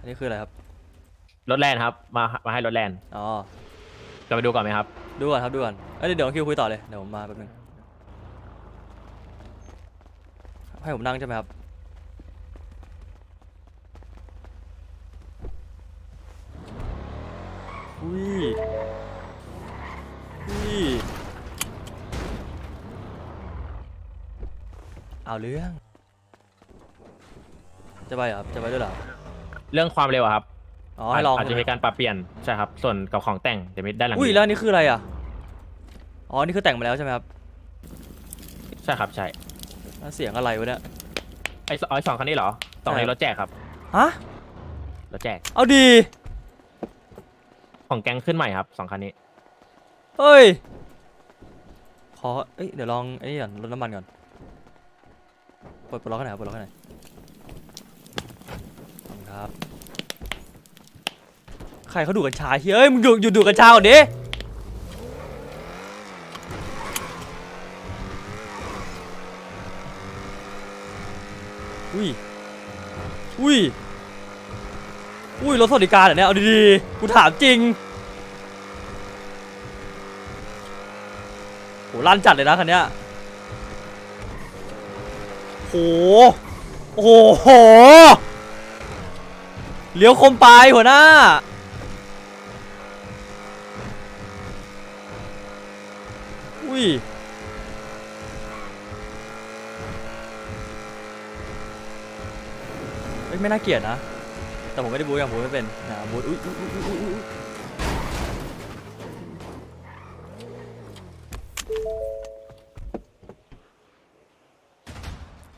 อันนี้คืออะไรครับ รถแลนครับ มามาให้รถแลนอ๋อ จะไปดูก่อนไหมครับ ดูก่อนครับดูก่อนเอ้ยเดี๋ยวคิวคุยต่อเลย เดี๋ยวผมมาแป๊บนึง ให้ผมนั่งใช่ไหมครับ อุ้ย อุ้ย เอาเรื่อง จะไปเหรอครับ จะไปด้วยเหรอ เรื่องความเร็วอะครับอ๋อให้ลองอาจจะใช่ไหมมีการปรับเปลี่ยนใช่ครับส่วนกับของแต่งจะมีด้านหลังอุ้ยนี้แล้วอันนี่คืออะไรอะอ๋อนี่คือแต่งมาแล้วใช่ไหมครับใช่ครับใช่แล้วเสียงอะไรวะเนี่ยไอ้สไอ้สองคันนี้เหรอสองคันใช่นี้รถแจกครับฮะรถแจกเอาดี ของแก๊งขึ้นใหม่ครับสองคันนี้เฮ้ยขอเอ้ยเดี๋ยวลองไอ้นี่ก่อนลดน้ำมันก่อนปลดปลดล็อกให้หน่อยครับปลดล็อกให้หน่อยขอบคุณครับ ใครเขาดูดกัญชาเฮ้ยมึงหยุดหยุดดูดกัญชาก่อนดิอุ้ยอุ้ยอุ้ยรถสวัสดิการเหรอเนี่ยเอาดีๆกูถามจริงโหลั่นจัดเลยนะคันเนี้ยโหโอ้โหเลี้ยวคมปลายหัวหน้า อุ้ยเอ้ยไม่น่าเกลียดนะ แต่ผมไม่ได้บูอย่างบู๊ไม่เป็นนะบูอุ้ยอุ้ยอุ้ยอุ้ย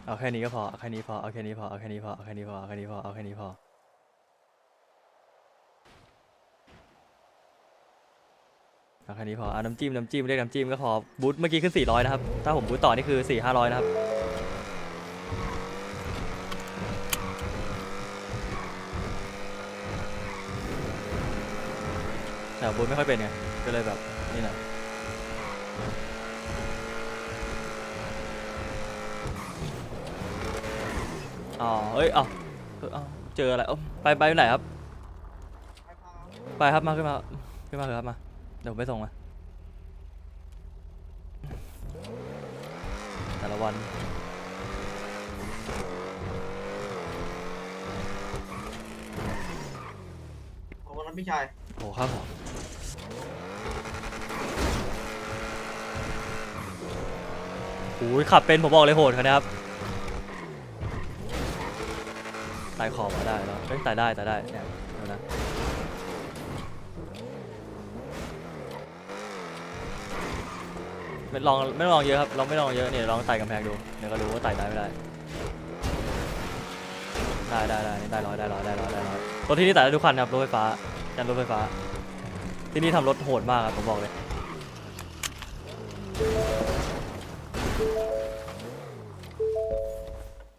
เอาแค่นี้ก็พอ เอาแค่นี้พอ เอาแค่นี้พอ เอาแค่นี้พอ เอาแค่นี้พอ เอาแค่นี้พอ เอาแค่นี้พอ เอาแค่นี้พอเอาน้ำจิ้มน้ำจิ้มเรียกน้ำจิ้มก็พอบูธเมื่อกี้ขึ้น 400 นะครับ ถ้าผมบูธต่อนี่คือ 4 500 นะครับ แต่บูธไม่ค่อยเป็นไง ก็เลยแบบ นี่น่อยอ๋อเอ้ยเอ้าเอ้าเจออะไรอ้าไปไปไหนครับ ไปครับมาขึ้นมาขึ้นมาเถอะครับมา เดี๋ยวผมไปส่งมาแต่ละวันขอบคุณครับพี่ชาย โอ้ครับผมโอ้ยขับเป็นผมบอกเลยโหดคันนี้ครับไต่ขอบมาได้แล้วเอ้ยไต่ได้ไต่ได้เนี่ยเดี๋ยวนะ ไม่ลองไม่ลองเยอะครับลองไม่ลองเยอะเนี่ยลองไต่กำแพงดูเดี๋ยวก็รู้ว่าไต่ได้ไม่ได้ได้ได้ได้ได้ร้อยได้ร้อยได้ร้อยได้ร้อยรถที่นี่ไต่ได้ทุกคันครับรถไฟฟ้ายันรถไฟฟ้า ที่นี่ทำรถโหดมากครับผมบอกเลย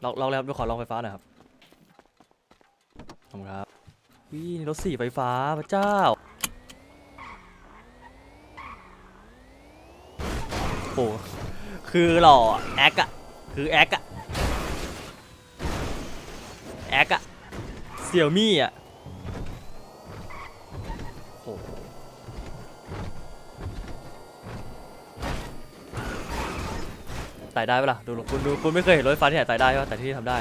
ลองลองเลยครับดูขอลองไฟฟ้าหน่อยครับขอบคุณครับวิ่งรถสี่ไฟฟ้าพระเจ้า โอ้คือหล่อแอคอะคือแอคอะแอคอะเสี่ยวมี่อะโหไต่ได้ปะล่ะดูคุณดูคุณไม่เคยเห็นรถไฟฟ้าที่ไหนไต่ได้ปะแต่ที่นี่ทำได้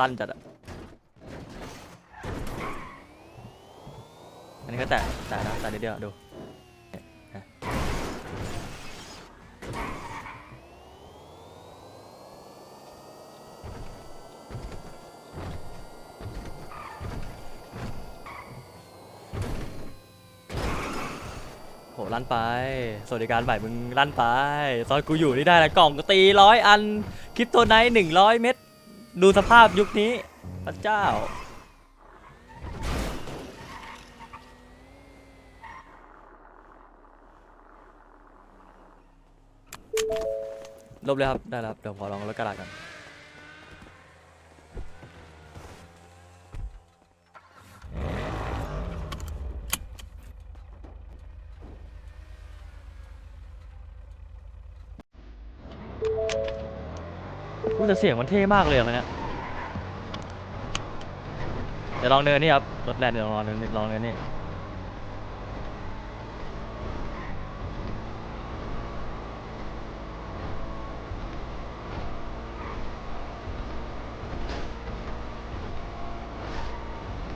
ลั่นจัดอะอันนี้ก็แตะแตะนะแตะนิดเดียวดูเนี่ยนะโหลั่นไป สวัสดิการใหม่มึงลั่นไป ตอนกูอยู่นี่ได้ละกล่องก็ตีร้อยอันคริปโตไนท์หนึ่งร้อยเม็ด ดูสภาพยุคนี้พระเจ้า ลบเลยครับ ได้แล้วครับเดี๋ยวขอลองรถกระดาษกัน พูดแต่เสียงมันเท่มากเลยอะคันเนี้ยเดี๋ยวลองเนินนี่ครับ รถแลนด์เดี๋ยวลองเนินลองเนินนี่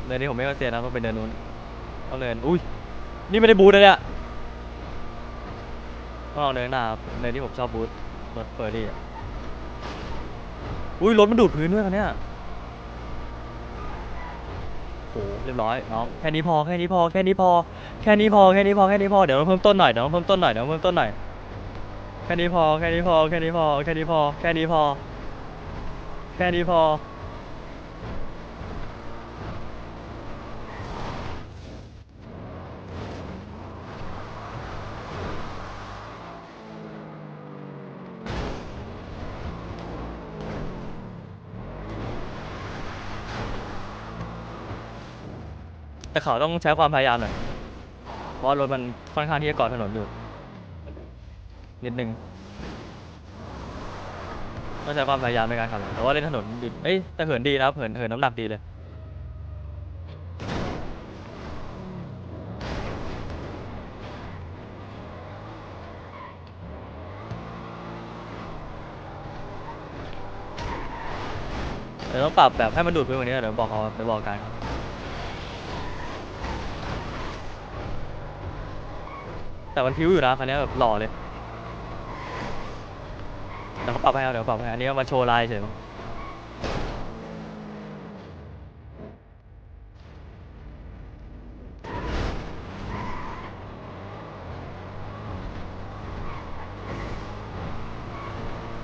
เนินนี้ผมไม่ก็เสียนะต้องเป็นเนินนู้นต้องเนิน อุ้ย นี่ไม่ได้บูทนะเนี่ยต้องลองเนินหน้าครับเนินที่ผมชอบบูทรถเฟอร์รี่ะ อุ้ยรถมันดูดพื้นด้วยคันเนี้ยโอ้โหเรียบร้อยน้องแค่นี้พอแค่นี้พอแค่นี้พอแค่นี้พอแค่นี้พอแค่นี้พอเดี๋ยวเราเพิ่มต้นหน่อยเดี๋ยวเราเพิ่มต้นหน่อยเดี๋ยวเราเพิ่มต้นหน่อยแค่นี้พอแค่นี้พอแค่นี้พอแค่นี้พอแค่นี้พอแค่นี้พอ แต่เขาต้องใช้ความพยายามหน่อย เพราะรถมันค่อนข้างที่จะเกาะถนนอยู่ นิดนึงต้องใช้ความพยายามในการขับแต่ว่าเล่นถนนดีเอ้ยแต่เหินดีนะครับเหินเหินน้ำหนักดีเลยเดี๋ยวต้องปรับแบบให้มันดูดพื้นกว่านี้เดี๋ยวบอกเขาไปบอกกันครับ แต่มันพิ้วอยู่นะคันนี้แบบหล่อเลยเดี๋ยวเขาปรับให้เอาเดี๋ยวปรับให้อันนี้มาโชว์ลายเฉยมั้ง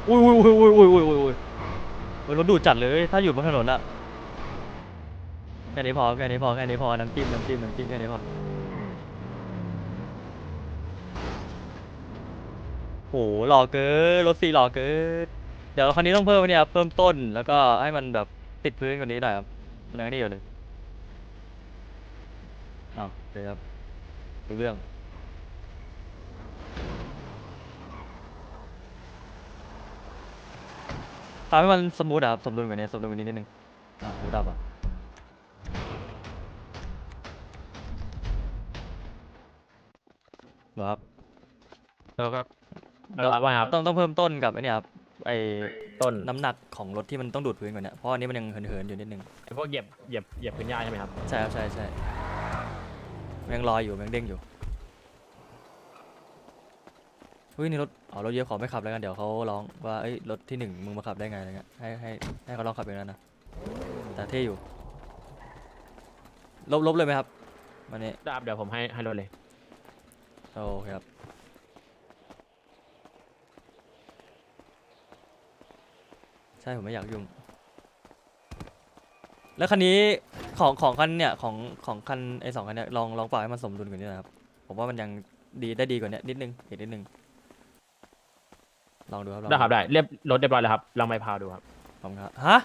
อุ้ยอุ้ยอุ้ยอุ้ยอุ้ยอุ้ยอุ้ยอุ้ยโอ้ยรถดูดจัดเลยถ้าอยู่บนถนนอะแค่นี้พอแค่นี้พอแค่นี้พอน้ำจิ้มน้ำจิ้มน้ำจิ้มแค่นี้พอ โหหล่อเกินรถสีหล่อเกินเดี๋ยวคันนี้ต้องเพิ่มเนี่ยครับเพิ่มต้นแล้วก็ให้มันแบบติดพื้นกว่านี้หน่อยครับมันยังนี่อยู่เลยอ้าวเดี๋ยวครับเรื่องทำให้มันสมูทอะครับสมดุลกว่านี้สมดุลกว่านี้นิดนึงอะหูดับอะเหรอครับแล้ว ก็แล้วว่าไงครับต้องต้องเพิ่มต้นกับไอ้เนี่ยครับไอ้ต้นน้ำหนักของรถที่มันต้องดูดพื้นกว่านี้เพราะอันนี้มันยังเหินๆอยู่นิดนึงไอ้พวกเหยียบเหยียบเหยียบพื้นหญ้าใช่ไหมครับใช่ครับใช่ใช่มันยังลอยอยู่มันยังเด้งอยู่เฮ้ยนี่รถอ๋อรถเยอะขอไม่ขับแล้วกันเดี๋ยวเขาร้องว่าเอ้ยรถที่หนึ่งมึงมาขับได้ไงอะไรเงี้ยให้ให้ให้เขาลองขับเองแล้วนะแต่เท่อยู่ ลบลบเลยไหมครับวันนี้ ได้ครับเดี๋ยวผมให้ให้รถเลย โอเคครับ ใช่ผมไม่อยากยุ่ง แล้วคันนี้ของของคันเนี่ยของของคันไอสองคันเนี่ยลองลองปรับให้มันสมดุลกว่านี้นะครับ ผมว่ามันยังดีได้ดีกว่านี้นิดนึงอีกนิดนึง ลองดูครับลองได้ครับได้เรียบรถเรียบร้อยแล้วครับลองไปพาวดูครับลองครับฮะ